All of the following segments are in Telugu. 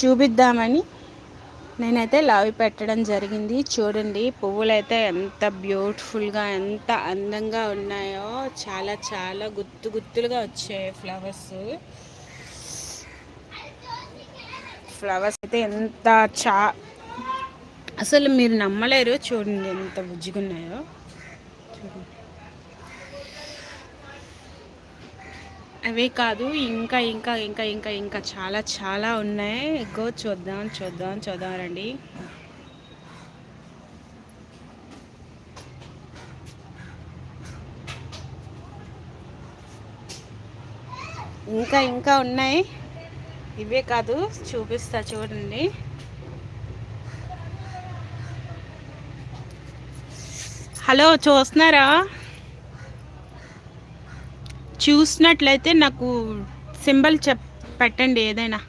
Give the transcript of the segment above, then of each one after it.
చూపిద్దామని నేనైతే లావి పెట్టడం జరిగింది. చూడండి పువ్వులు అయితే ఎంత బ్యూటిఫుల్గా ఎంత అందంగా ఉన్నాయో. చాలా చాలా గుత్తు గుత్తులుగా వచ్చాయి ఫ్లవర్స్ ఫ్లవర్స్ అయితే ఎంత చా అసలు మీరు నమ్మలేరు. చూడండి ఎంత బుజ్జిగున్నాయో. చూడండి. అవే కాదు ఇంకా ఇంకా ఇంకా ఇంకా ఇంకా చాలా చాలా ఉన్నాయి. ఎక్కువ చూద్దాం చూద్దాం చూద్దాం రండి. ఇంకా ఇంకా ఉన్నాయి. ఇవే కాదు చూపిస్తా చూడండి. హలో చూస్తున్నారా? చూసినట్లయితే నాకు సింబల్ చెప్ పెట్టండి ఏదైనా.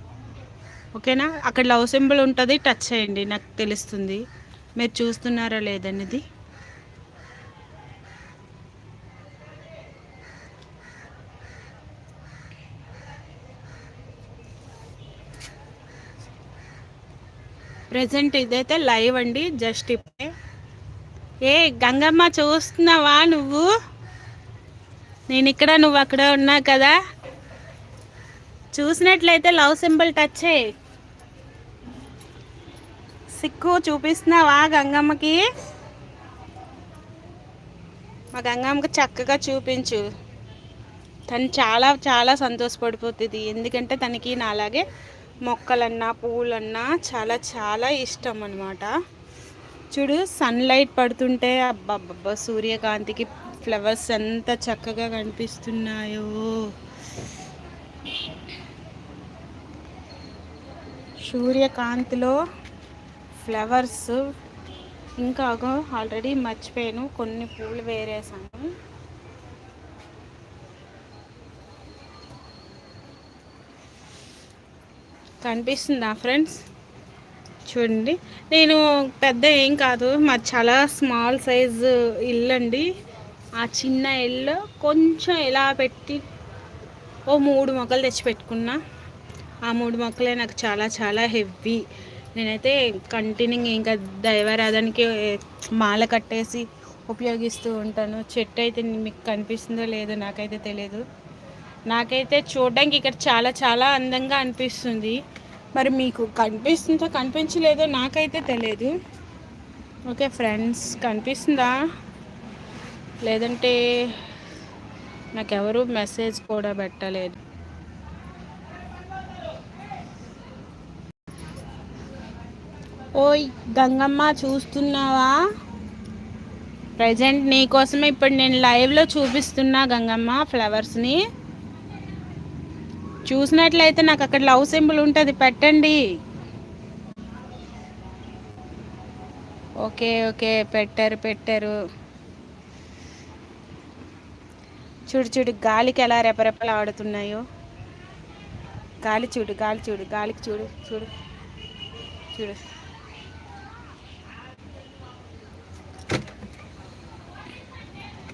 ఓకేనా? అక్కడ లవ్ సింబల్ ఉంటుంది టచ్ చేయండి నాకు తెలుస్తుంది. మీరు చూస్తున్నారా లేదనేది? ప్రజెంట్ ఇదైతే లైవ్ అండి జస్ట్ ఇప్పుడే. ఏ గంగమ్మ చూస్తున్నావా నువ్వు? నేను ఇక్కడ నువ్వు అక్కడ ఉన్నా కదా? చూసినట్లయితే లవ్ సింబల్ టచ్ చేయి సిక్కు చూపిస్తున్నావా గంగమ్మకి? మా గంగమ్మకి చక్కగా చూపించు. తను చాలా చాలా సంతోషపడిపోతుంది. ఎందుకంటే తనకి నాలాగే మొక్కలన్నా పువ్వులన్నా చాలా చాలా ఇష్టం అనమాట చూడు సన్లైట్ పడుతుంటే అబ్బాబ్బా సూర్యకాంతికి ఫ్లవర్స్ ఎంత చక్కగా కనిపిస్తున్నాయో. సూర్యకాంతిలో ఫ్లవర్స్. ఇంకా ఆల్రెడీ మర్చిపోయాను కొన్ని పూలు వేరేసాను. కనిపిస్తుందా ఫ్రెండ్స్? చూడండి. నేను పెద్ద ఏం కాదు మాది చాలా స్మాల్ సైజు ఇల్లు అండి ఆ చిన్న ఇల్లు కొంచెం ఇలా పెట్టి ఓ మూడు మొక్కలు తెచ్చి పెట్టుకున్నా. ఆ మూడు మొక్కలే నాకు చాలా చాలా హెవీ. నేనైతే కంటిన్యూ ఇంకా దైవారాధనకి మాల కట్టేసి ఉపయోగిస్తూ ఉంటాను. చెట్టు అయితే మీకు కనిపిస్తుందో లేదో నాకైతే తెలియదు నాకైతే చూడడానికి ఇక్కడ చాలా చాలా అందంగా అనిపిస్తుంది. మరి మీకు కనిపిస్తుందో కనిపించలేదో నాకైతే తెలియదు ఓకే ఫ్రెండ్స్ కనిపిస్తుందా? లేదంటే నాకెవరు మెసేజ్ కూడా పెట్టలేదు. ఓయ్ గంగమ్మ చూస్తున్నావా? ప్రజెంట్ నీకోసమే ఇప్పుడు నేను లైవ్లో చూపిస్తున్నా గంగమ్మ ఫ్లవర్స్ని చూసినట్లయితే నాకు అక్కడ లవ్ సింబల్ ఉంటుంది పెట్టండి. ఓకే ఓకే పెట్టారు పెట్టారు. చూడు చూడు గాలికి ఎలా రెపరెపలు ఆడుతున్నాయో. గాలి చూడు గాలి చూడు గాలికి చూడు చూడు చూడు.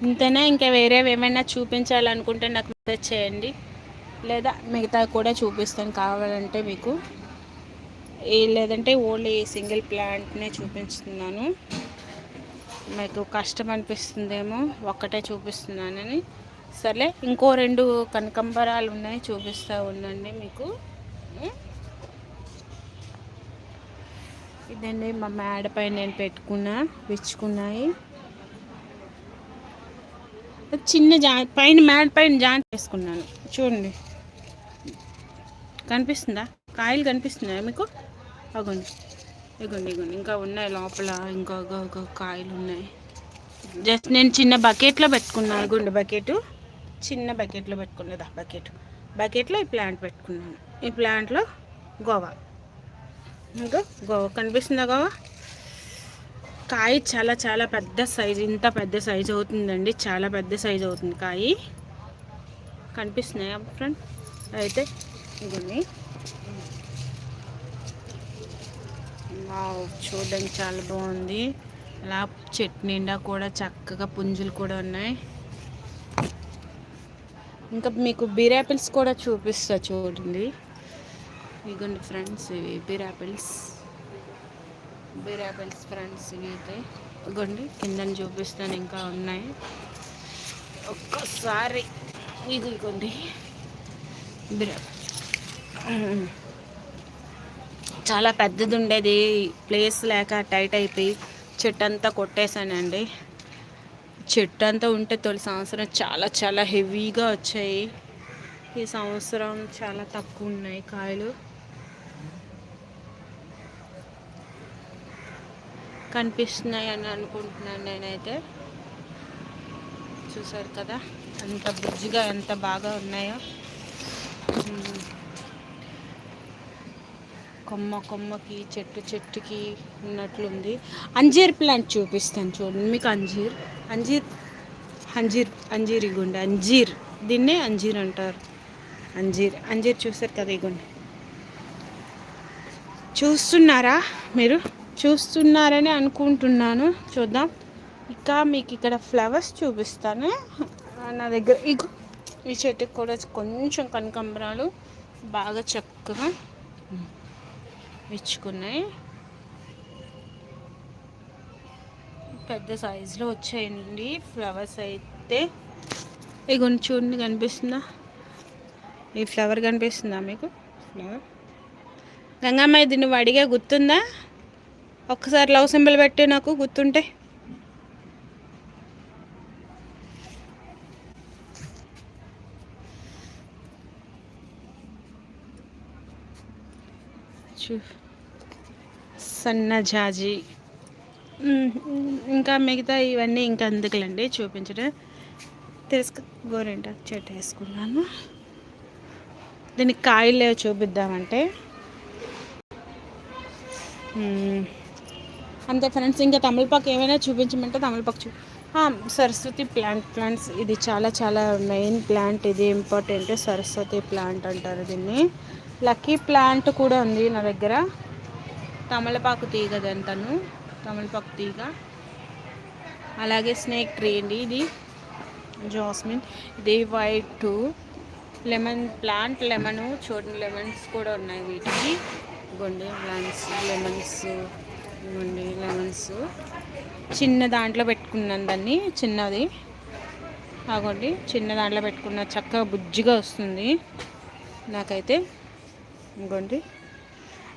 ఇంతనే? ఇంకా వేరేవి ఏమైనా చూపించాలనుకుంటే నాకు మెసేజ్ చేయండి. లేదా మిగతా కూడా చూపిస్తాను కావాలంటే మీకు. లేదంటే ఓన్లీ సింగిల్ ప్లాంట్నే చూపిస్తున్నాను. మీకు కష్టం అనిపిస్తుందేమో ఒక్కటే చూపిస్తున్నానని. సరే ఇంకో రెండు కనకంబరాలు ఉన్నాయి చూపిస్తూ ఉండండి మీకు. ఇదండి మా మేడపై నేను పెట్టుకున్నా విచ్చుకున్నాయి. చిన్న జా పైన మేడ పైన జాయింట్ వేసుకున్నాను చూడండి. కనిపిస్తుందా? కాయలు కనిపిస్తున్నాయా మీకు? అగోండి. ఇగోండి ఇగోండి. ఇంకా ఉన్నాయి లోపల ఇంకా కాయలు ఉన్నాయి. జస్ట్ నేను చిన్న బకెట్లో పెట్టుకున్నాను. గుండె బకెట్? చిన్న బకెట్లో పెట్టుకున్నది ఆ బకెట్. బకెట్లో ఈ ప్లాంట్ పెట్టుకున్నాను. ఈ ప్లాంట్లో గోవా. ఇంకా గోవా కనిపిస్తుందా గోవా? కాయ చాలా చాలా పెద్ద సైజు ఇంత పెద్ద సైజు అవుతుందండి. చాలా పెద్ద సైజు అవుతుంది కాయ. కనిపిస్తున్నాయా ఫ్రెండ్? అయితే ఇవన్నీ చూడడానికి చాలా బాగుంది. అలా చెట్టు నిండా కూడా చక్కగా పుంజులు కూడా ఉన్నాయి. ఇంకా మీకు బీరాపిల్స్ కూడా చూపిస్తా చూడండి. ఇదిగోండి ఫ్రెండ్స్ ఇవి బీరాపిల్స్ బీరాపిల్స్ ఫ్రెండ్స్ ఇవి అయితే ఇదిగోండి కిందని చూపిస్తాను ఇంకా ఉన్నాయి. ఒక్కసారి ఇది ఇగోండి. చాలా పెద్దది ఉండేది. ప్లేస్ లేక టైట్ అయిపోయి చెట్టు అంతా కొట్టేశానండి. చెట్టు అంతా ఉంటే తొలి సంవత్సరం చాలా చాలా హెవీగా వచ్చాయి. ఈ సంవత్సరం చాలా తక్కువ ఉన్నాయి కాయలు. కనిపిస్తున్నాయి అని అనుకుంటున్నాను నేనైతే. చూసారు కదా అంత బుజ్జిగా ఎంత బాగా ఉన్నాయో. కొమ్మ కొమ్మకి చెట్టు చెట్టుకి ఉన్నట్లుంది. అంజీర్ ప్లాంట్ చూపిస్తాను చూడండి మీకు అంజీర్. అంజీర్ అంజీర్ అంజీర్ ఇగుండి అంజీర్. దీన్నే అంజీర్ అంటారు. అంజీర్. అంజీర్ చూసారు కదా ఇగుండి చూస్తున్నారా మీరు? చూస్తున్నారని అనుకుంటున్నాను. చూద్దాం. ఇంకా మీకు ఇక్కడ ఫ్లవర్స్ చూపిస్తాను. నా దగ్గర ఇగో ఈ చెట్టుకి కూడా కొంచెం కనకంబరాలు బాగా చక్కగా ఇచ్చుకున్నాయి. పెద్ద సైజులో వచ్చాయండి. ఫ్లవర్స్ అయితే ఇగో చూడండి కనిపిస్తుందా? ఈ ఫ్లవర్ కనిపిస్తుందా మీకు? ఫ్లవర్ గంగమ్మ ఇది నువ్వు అడిగా గుర్తుందా? ఒక్కసారి లవ్ సింబల్ పెట్టి నాకు గుర్తుంటే. సన్న జాజీ. ఇంకా మిగతా ఇవన్నీ ఇంకా అందుకులండి చూపించడం. తెలుసు గోరెంట చెట్టు వేసుకున్నాను దీనికి కాయలు చూపిద్దామంటే. అంతే ఫ్రెండ్స్ ఇంకా తమిళపాకు ఏమైనా చూపించమంటే తమిళపాకు చూ సరస్వతి ప్లాంట్ ప్లాంట్స్ ఇది చాలా చాలా మెయిన్ ప్లాంట్ ఇది ఇంపార్టెంట్ సరస్వతి ప్లాంట్ అంటారు దీన్ని. లక్కీ ప్లాంట్ కూడా ఉంది నా దగ్గర. తమలపాకు తీగ దంతను తీగ అలాగే స్నేక్ ట్రీ అండి ఇది. జాస్మిన్. ఇది వైట్ లెమన్ ప్లాంట్ లెమన్ చూడండి లెమన్స్ కూడా ఉన్నాయి వీటికి. గొండి ప్లాంట్స్ లెమన్స్ గుండె లెమన్స్. చిన్న దాంట్లో పెట్టుకున్నాను దాన్ని చిన్నది. ఆగోండి చిన్న దాంట్లో పెట్టుకున్న చక్కగా బుజ్జిగా వస్తుంది. నాకైతే ఇంకోండి.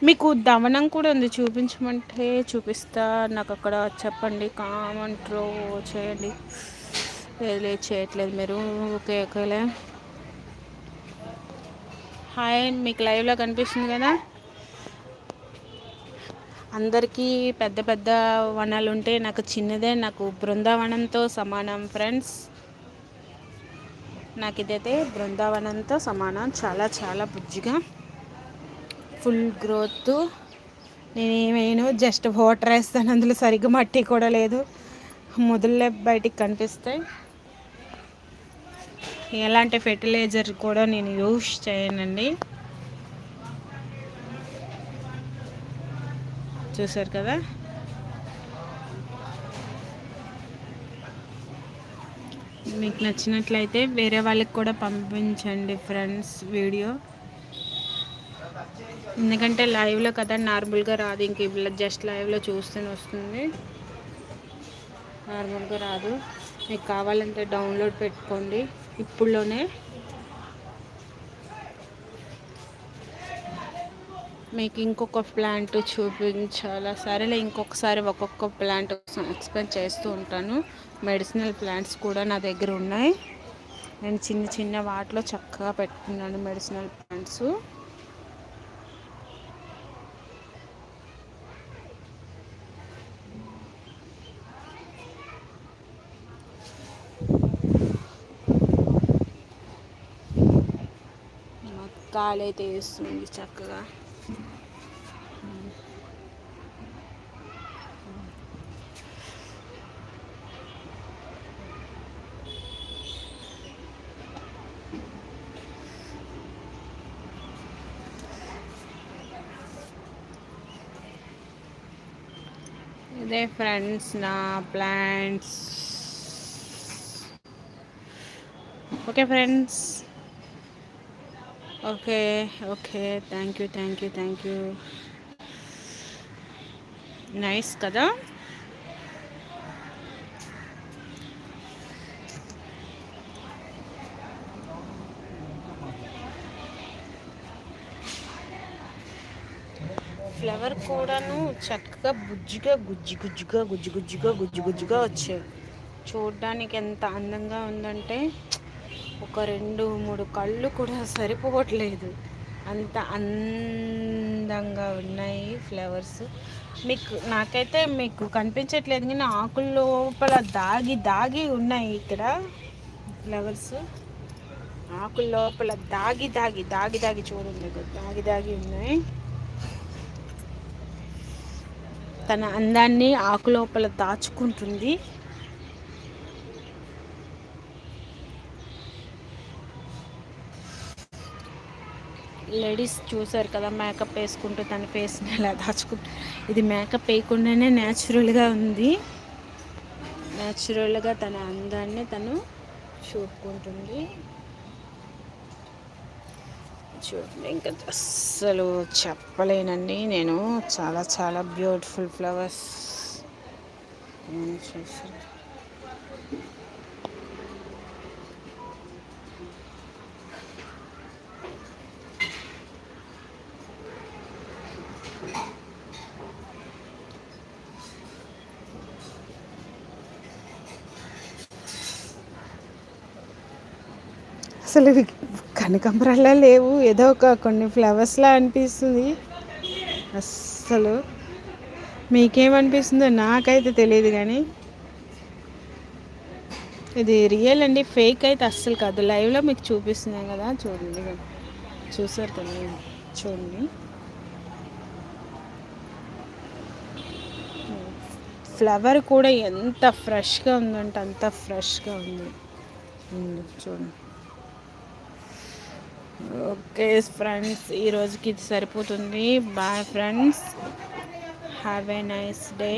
మీకు దమనం కూడా ఉంది. చూపించమంటే చూపిస్తా. నాకు అక్కడ చెప్పండి. కామంట్రో చేయండి. లేదు చేయట్లేదు మీరు. ఓకే ఓకేలే. హాయ్ మీకు లైవ్లో కనిపిస్తుంది కదా? అందరికీ పెద్ద పెద్ద వనాలు ఉంటే నాకు చిన్నదే. నాకు బృందావనంతో సమానం ఫ్రెండ్స్. నాకు ఇదైతే బృందావనంతో సమానం. చాలా చాలా బుజ్జిగా. Full growth. నేనేమేను జస్ట్ వాటర్ వేస్తాను అందులో సరిగ్గా మట్టి కూడా లేదు. మొదలే బయటికి కనిపిస్తాయి. ఎలాంటి ఫెర్టిలైజర్ కూడా నేను యూస్ చేయనండి. చూసారు కదా? మీకు నచ్చినట్లయితే వేరే వాళ్ళకి కూడా పంపించండి ఫ్రెండ్స్ వీడియో. ఎందుకంటే లైవ్లో కదా నార్మల్గా రాదు ఇంక ఇలా జస్ట్ లైవ్లో చూస్తూనే వస్తుంది. నార్మల్గా రాదు. మీకు కావాలంటే డౌన్లోడ్ పెట్టుకోండి. ఇప్పుడులోనే. మీకు ఇంకొక ప్లాంట్ చూపించాలా. సరేలే ఇంకొకసారి ఒక్కొక్క ప్లాంట్ ఎక్స్ప్లెయిన్ చేస్తూ ఉంటాను. మెడిసినల్ ప్లాంట్స్ కూడా నా దగ్గర ఉన్నాయి. నేను చిన్న చిన్న వాటిలో చక్కగా పెట్టుకున్నాను మెడిసినల్ ప్లాంట్స్ కాలైతే వేస్తుంది చక్కగా. ఇదే ఫ్రెండ్స్ నా plants. Okay friends. Okay okay. Thank you thank you thank you. Nice కదా? ఫ్లవర్ కూడాను చక్కగా బుజ్జిగా గుజ్జి గుజ్జుగా గుజ్జు గుజ్జుగా గుజ్జు గుజ్జుగా వచ్చాయి. చూడడానికి ఎంత అందంగా ఉందంటే ఒక రెండు మూడు కళ్ళు కూడా సరిపోవట్లేదు. అంత అందంగా ఉన్నాయి ఫ్లవర్స్. మీకు నాకైతే మీకు కనిపించట్లేదు కానీ ఆకుల లోపల దాగి దాగి ఉన్నాయి ఇక్కడ ఫ్లవర్స్. ఆకుల లోపల దాగి దాగి దాగి దాగి చూడండి దాగి దాగి ఉన్నాయి. తన అందాన్ని ఆకు లోపల దాచుకుంటుంది. లేడీస్ చూసారు కదా మేకప్ వేసుకుంటూ తన ఫేస్ని ఎలా దాచుకుంటూ. ఇది మేకప్ వేయకుండానే న్యాచురల్గా ఉంది. న్యాచురల్గా తన అందాన్ని తను చూపుకుంటుంది. చూడండి ఇంకా అస్సలు చెప్పలేనండి నేను. చాలా చాలా బ్యూటిఫుల్ ఫ్లవర్స్ చూసాను అసలు ఇవి కనకంబరాలా లేవు. ఏదో ఒక కొన్ని ఫ్లవర్స్లా అనిపిస్తుంది. అస్సలు మీకేమనిపిస్తుందో నాకైతే తెలియదు కానీ ఇది రియల్ అండి. ఫేక్ అయితే అస్సలు కాదు. లైవ్లో మీకు చూపిస్తున్నాయి కదా. చూడండి. చూసారు కదా. చూడండి. ఫ్లవర్ కూడా ఎంత ఫ్రెష్గా ఉందంటే అంత ఫ్రెష్గా ఉంది. చూడండి. ఓకే ఫ్రెండ్స్ ఈరోజుకి ఇది సరిపోతుంది. Bye friends. Have a nice day.